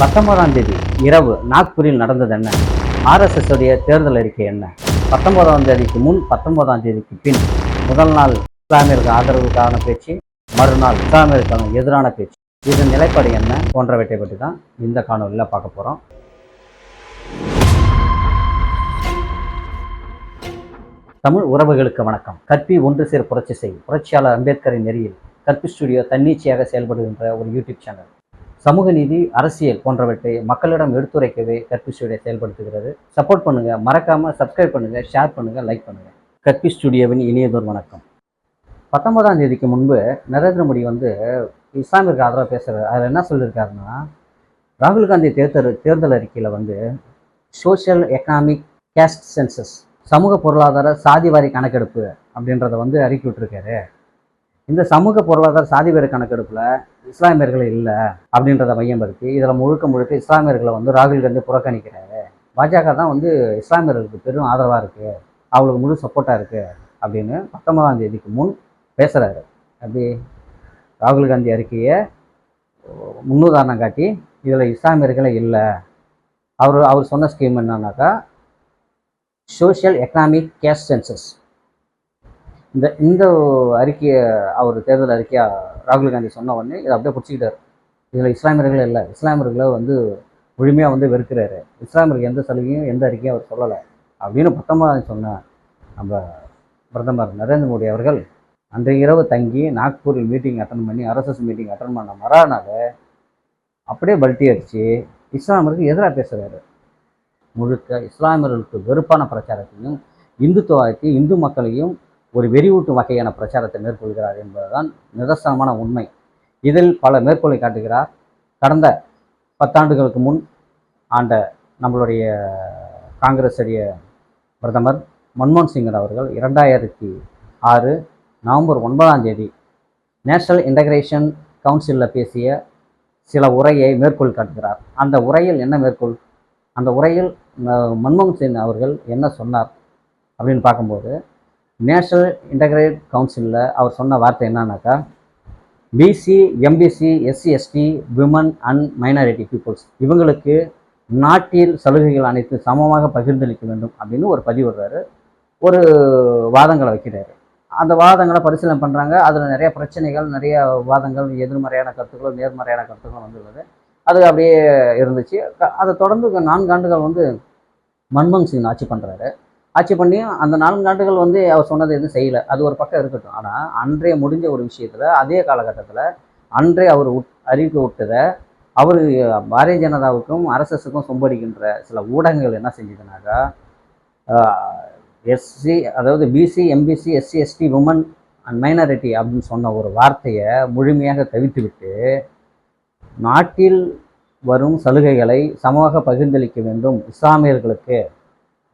பத்தொன்பதாம் தேதி இரவு நாக்பூரில் நடந்தது என்ன? ஆர்எஸ்எஸ் உடைய தேர்தல் அறிக்கை என்ன? பத்தொன்பதாம் தேதிக்கு முன் பத்தொன்பதாம் தேதிக்கு பின் முதல் நாள் இஸ்லாமியருக்கு ஆதரவுக்கான பேச்சு மறுநாள் இஸ்லாமியருக்கான எதிரான பேச்சு. இதன் நிலைப்பாடு என்ன? போன்றவற்றை பற்றி தான் இந்த காணொலியில் பார்க்க போகிறோம் தமிழ் உறவுகளுக்கு வணக்கம். கற்பி ஒன்று சேர் புரட்சி செய் புரட்சியாளர் அம்பேத்கரின் நெறியில் கற்பி ஸ்டுடியோ தன்னிச்சையாக செயல்படுகின்ற ஒரு யூடியூப் சேனல். சமூக நீதி அரசியல் போன்றவற்றை மக்களிடம் எடுத்துரைக்கவே கற்பி ஸ்டுடியோ செயல்படுத்துகிறது. சப்போர்ட் பண்ணுங்க. மறக்காம சப்ஸ்கிரைப் பண்ணுங்க. ஷேர் பண்ணுங்க. லைக் பண்ணுங்க. கற்பி ஸ்டுடியோவின் இனியதொரு வணக்கம். பத்தொன்பதாம் தேதிக்கு முன்பு நரேந்திர மோடி வந்து இஸ்லாமியருக்கு ஆதரவாக பேசுகிறார் அதில் என்ன சொல்லியிருக்காருன்னா ராகுல் காந்தி தேர்தல் தேர்தல் அறிக்கையில் வந்து சோஷியல் எக்கனாமிக் கேஸ்ட் சென்சஸ் சமூக பொருளாதார சாதிவாரி கணக்கெடுப்பு அப்படின்றத வந்து அறிக்கை விட்டுருக்காரு. இந்த சமூக பொருளாதார சாதிவாரி கணக்கெடுப்பில் இஸ்லாமியர்கள் இல்லை அப்படின்றத மையப்படுத்தி இதில் முழுக்க முழுக்க இஸ்லாமியர்களை வந்து ராகுல் காந்தி புறக்கணிக்கிறாரு. பாஜக தான் வந்து இஸ்லாமியர்களுக்கு பெரும் ஆதரவாக இருக்குது அவங்களுக்கு முழு சப்போர்ட்டாக இருக்குது அப்படின்னு பத்தொன்பதாம் தேதிக்கு முன் பேசுகிறாரு அப்படி ராகுல் காந்தி அறிக்கையை முன்னுதாரணம் காட்டி இதில் இஸ்லாமியர்களே இல்லை. அவர் அவர் சொன்ன ஸ்கீம் என்னன்னாக்கா சோஷியல் எக்கனாமிக் கேஸ்ட் சென்சஸ் இந்த இந்த அறிக்கையை அவர் தேர்தல் அறிக்கையாக ராகுல் காந்தி சொன்ன உடனே இதை அப்படியே பிடிச்சிக்கிட்டார். இதில் இஸ்லாமியர்களே இல்லை. இஸ்லாமியர்களை வந்து முழுமையாக வந்து வெறுக்கிறாரு. இஸ்லாமியருக்கு எந்த சலுகையும் எந்த அறிக்கையும் அவர் சொல்லலை. அப்படின்னு பத்தமாக சொன்ன நம்ம பிரதமர் நரேந்திர மோடி அவர்கள் அன்றைய இரவு தங்கி நாக்பூரில் மீட்டிங் அட்டன் பண்ணி ஆர்எஸ்எஸ் மீட்டிங் அட்டன் பண்ண மறானால அப்படியே பல்ட்டி அடித்து இஸ்லாமியருக்கு எதிராக பேசுகிறாரு முழுக்க இஸ்லாமியர்களுக்கு வெறுப்பான பிரச்சாரத்தையும் இந்துத்துவத்தையும் இந்து மக்களையும் ஒரு வெறிவூட்டும் வகையான பிரச்சாரத்தை மேற்கொள்கிறார் என்பதுதான் நிதர்சனமான உண்மை. இதில் பல மேற்கோளை காட்டுகிறார். கடந்த பத்தாண்டுகளுக்கு முன் ஆண்ட நம்மளுடைய காங்கிரஸுடைய பிரதமர் மன்மோகன் சிங் அவர்கள் இரண்டாயிரத்தி ஆறு நவம்பர் ஒன்பதாம் தேதி நேஷனல் இன்டகிரேஷன் கவுன்சிலில் பேசிய சில உரையை மேற்கோள் காட்டுகிறார். அந்த உரையில் என்ன மேற்கோள்? அந்த உரையில் மன்மோகன் சிங் அவர்கள் என்ன சொன்னார் அப்படின்னு பார்க்கும்போது நேஷனல் இன்டகிரேட் கவுன்சிலில் அவர் சொன்ன வார்த்தை என்னன்னாக்கா BC MBC SC ST women and minority peoples இவங்களுக்கு நாட்டில் சலுகைகள் அனைத்து சமமாக பகிர்ந்தளிக்க வேண்டும் அப்படின்னு ஒரு பதிவு விடுறாரு ஒரு வாதங்களை வைக்கிறாரு. அந்த வாதங்களை பரிசீலனை பண்ணுறாங்க அதில் நிறைய பிரச்சனைகள் நிறைய வாதங்கள் எதிர்மறையான கருத்துக்களும் நேர்மறையான கருத்துக்களும் வந்துள்ளது. அது அப்படியே இருந்துச்சு. அதை தொடர்ந்து நான்கு ஆண்டுகள் வந்து மன்மோகன் சிங் ஆட்சி பண்ணுறாரு ஆட்சி பண்ணி அந்த நான்கு ஆண்டுகள் வந்து அவர் சொன்னது எதுவும் செய்யலை. அது ஒரு பக்கம் இருக்கட்டும். ஆனால் அன்றைய முடிஞ்ச ஒரு விஷயத்தில் அதே காலகட்டத்தில் அன்றே அவர் உட் அறிவிக்க விட்டதை அவர் பாரதிய ஜனதாவுக்கும் அரசுக்கும் சொம்படிக்கின்ற சில ஊடகங்கள் என்ன செஞ்சதுனாக்கா எஸ்சி அதாவது BC MBC SC ST women and minority அப்படின்னு சொன்ன ஒரு வார்த்தையை முழுமையாக தவித்துவிட்டு நாட்டில் வரும் சலுகைகளை சமமாக பகிர்ந்தளிக்க வேண்டும் இஸ்லாமியர்களுக்கு.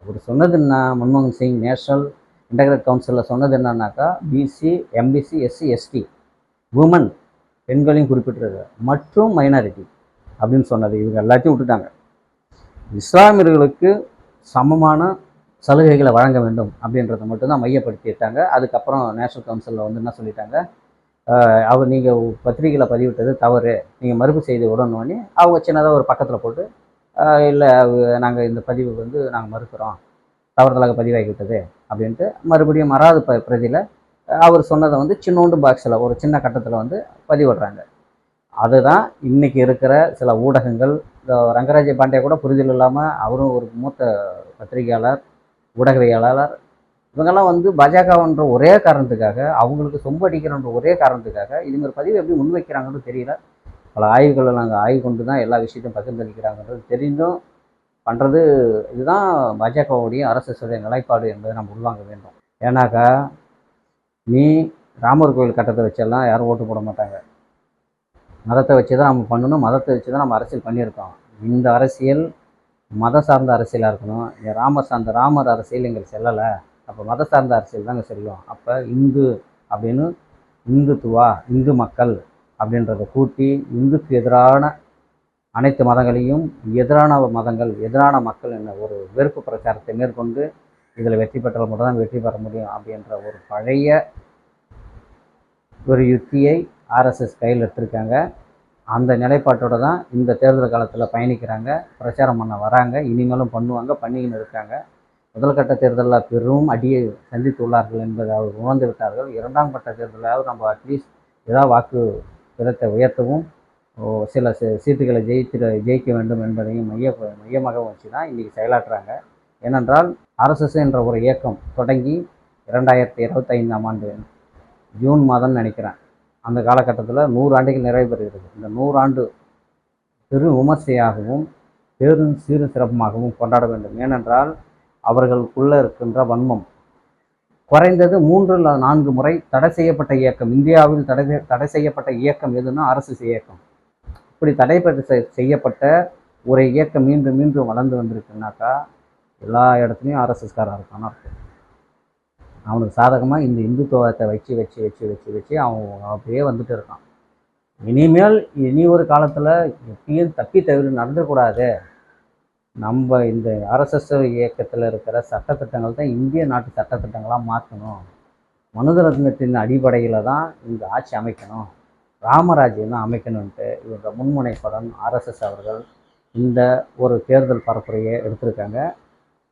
அவர் சொன்னது என்ன? மன்மோகன் சிங் நேஷனல் இன்டகிரேட் கவுன்சிலில் சொன்னது என்னன்னாக்கா BC MBC SC ST women பெண்களையும் குறிப்பிட்டிருக்காரு. மற்றும் மைனாரிட்டி அப்படின்னு சொன்னது. இவங்க எல்லாத்தையும் விட்டுட்டாங்க. இஸ்லாமியர்களுக்கு சமமான சலுகைகளை வழங்க வேண்டும் அப்படின்றத மட்டும்தான் மையப்படுத்திட்டாங்க. அதுக்கப்புறம் நேஷனல் கவுன்சிலில் வந்து என்ன சொல்லிட்டாங்க? அவர் நீங்கள் பத்திரிகையில் பதிவிட்டது தவறு. நீங்கள் மறுப்பு செய்து விடணும்னு. அவங்க சின்னதாக ஒரு பக்கத்தில் போட்டு இல்லை நாங்கள் இந்த பதிவு வந்து நாங்கள் மறுக்கிறோம். தவறுதலாக பதிவாகிவிட்டது அப்படின்ட்டு மறுபடியும் மறாத ப பிரதியில் அவர் சொன்னதை வந்து சின்னோண்டு பாக்ஸில் ஒரு சின்ன கட்டத்தில் வந்து பதிவிடுறாங்க. அதுதான் இன்னைக்கு இருக்கிற சில ஊடகங்கள். இந்த ரங்கராஜ பாண்டே கூட புரிதல் இல்லாமல் அவரும் ஒரு மூத்த பத்திரிகையாளர் ஊடகவியலாளர் இவங்கெல்லாம் வந்து பாஜகன்ற ஒரே காரணத்துக்காக அவங்களுக்கு சொம்பு அடிக்கிறன்ற ஒரே காரணத்துக்காக இதுங்க பதிவு எப்படி முன்வைக்கிறாங்கன்னு தெரியல. பல ஆய்வுகளை நாங்கள் ஆய்வு கொண்டு தான் எல்லா விஷயத்தையும் பகிர்ந்தளிக்கிறாங்கன்றது தெரிந்தும் பண்ணுறது இதுதான் பாஜகவுடைய அரசுடைய நிலைப்பாடு என்பதை நம்ம உள்வாங்க வேண்டும். ஏன்னாக்கா நீ ராமர் கோயில் கட்டத்தை வச்செல்லாம் யாரும் ஓட்டு போட மாட்டாங்க. மதத்தை வச்சு தான் நம்ம பண்ணணும் மதத்தை வச்சு தான் நம்ம அரசியல் பண்ணியிருக்கோம். இந்த அரசியல் மதம் சார்ந்த அரசியலாக இருக்கணும். இங்க ராமர் சார்ந்த ராமர் அரசியல் எங்களுக்கு செல்லலை. அப்போ மத சார்ந்த அரசியல் தாங்க செல்லும். அப்போ இந்து அப்படின்னு இந்துத்துவா இந்து மக்கள் அப்படின்றத கூட்டி இந்துக்கு எதிரான அனைத்து மதங்களையும் எதிரான மதங்கள் எதிரான மக்கள் என்ன ஒரு வெறுப்பு பிரச்சாரத்தை மேற்கொண்டு இதில் வெற்றி பெற்றால் மட்டும்தான் வெற்றி பெற முடியும் அப்படின்ற ஒரு பழைய ஒரு யுக்தியை ஆர்எஸ்எஸ் கையில் எடுத்திருக்காங்க. அந்த நிலைப்பாட்டோட தான் இந்த தேர்தல் காலத்தில் பயணிக்கிறாங்க பிரச்சாரம் பண்ண வராங்க இனிமேலும் பண்ணுவாங்க பண்ணிக்கின்னு இருக்காங்க. முதல் கட்ட தேர்தலில் பெரும் அடியை சந்தித்துள்ளார்கள் என்பதை அவர் உணர்ந்து விட்டார்கள். இரண்டாம் கட்ட தேர்தலாவது நம்ம அட்லீஸ்ட் ஏதாவது வாக்கு விதத்தை உயர்த்தவும் சில சீ- சீட்டுகளை ஜெயித்து ஜெயிக்க வேண்டும் என்பதையும் மைய மையமாக வச்சு தான் இன்றைக்கி செயலாற்றுறாங்க ஏனென்றால் ஆர்எஸ்எஸ் என்ற ஒரு இயக்கம் தொடங்கி இரண்டாயிரத்தி இருபத்தைந்தாம் ஆண்டு ஜூன் மாதம்னு நினைக்கிறேன். அந்த காலகட்டத்தில் நூறு ஆண்டுகள் நிறைவு பெறுகிறது. இந்த நூறாண்டு பெரு விமர்சையாகவும் பேரும் சீரும் சிறப்புமாகவும் கொண்டாட வேண்டும். ஏனென்றால் அவர்களுக்குள்ளே இருக்கின்ற வன்மம் குறைந்தது மூன்று நான்கு முறை தடை செய்யப்பட்ட இயக்கம். இந்தியாவில் தடை தடை செய்யப்பட்ட இயக்கம் எதுன்னா அரசு இயக்கம். இப்படி தடைப்பட்ட செய்யப்பட்ட ஒரு இயக்கம் மீண்டும் மீண்டும் வளர்ந்து வந்திருக்குனாக்கா எல்லா இடத்துலையும் ஆர்எஸ்எஸ்காராக இருக்கான்னு அர்த்தம். அவனுக்கு சாதகமாக இந்த இந்துத்துவத்தை வச்சு வச்சு வச்சு வச்சு வச்சு அவன் அப்படியே வந்துட்டு இருக்கான். இனிமேல் இனி ஒரு காலத்தில் எப்பயும் தப்பி தவிர நடந்துக்கூடாது நம்ம இந்த ஆர்எஸ்எஸ் இயக்கத்தில் இருக்கிற சட்டத்திட்டங்கள் தான் இந்திய நாட்டு சட்டத்திட்டங்களாக மாற்றணும் மனுதரத்னத்தின் அடிப்படையில் தான் இந்த ஆட்சி அமைக்கணும். ராமராஜ்யம் தான் அமைக்கணுன்ட்டு இவங்க முன்முனைப்படன் ஆர்எஸ்எஸ் அவர்கள் இந்த ஒரு தேர்தல் பரப்புரையை எடுத்திருக்காங்க.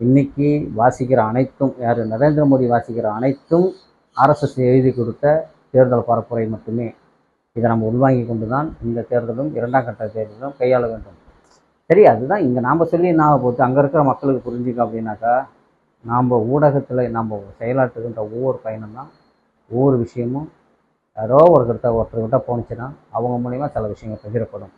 இன்னைக்கு வாசிக்கிற அனைத்தும் யார் நரேந்திர மோடி வாசிக்கிற அனைத்தும் ஆர்எஸ்எஸ் எழுதி கொடுத்த தேர்தல் பரப்புரை மட்டுமே. இதை நம்ம உள்வாங்கி கொண்டு தான் இந்த தேர்தலும் இரண்டாம் கட்ட தேர்தலும் கையாள வேண்டும். சரி அதுதான் இங்கே நாம் சொல்லி நான் போட்டு அங்கே இருக்கிற மக்களுக்கு புரிஞ்சுக்க அப்படின்னாக்கா நாம் ஊடகத்தில் நம்ம செயலாற்றுகின்ற ஒவ்வொரு பயணம் தான். ஒவ்வொரு விஷயமும் யாரோ ஒருத்தர்கிட்ட ஒருத்தர்கிட்ட போணுச்சுன்னா அவங்க மூலிமா சில விஷயங்கள் பகிரப்படும்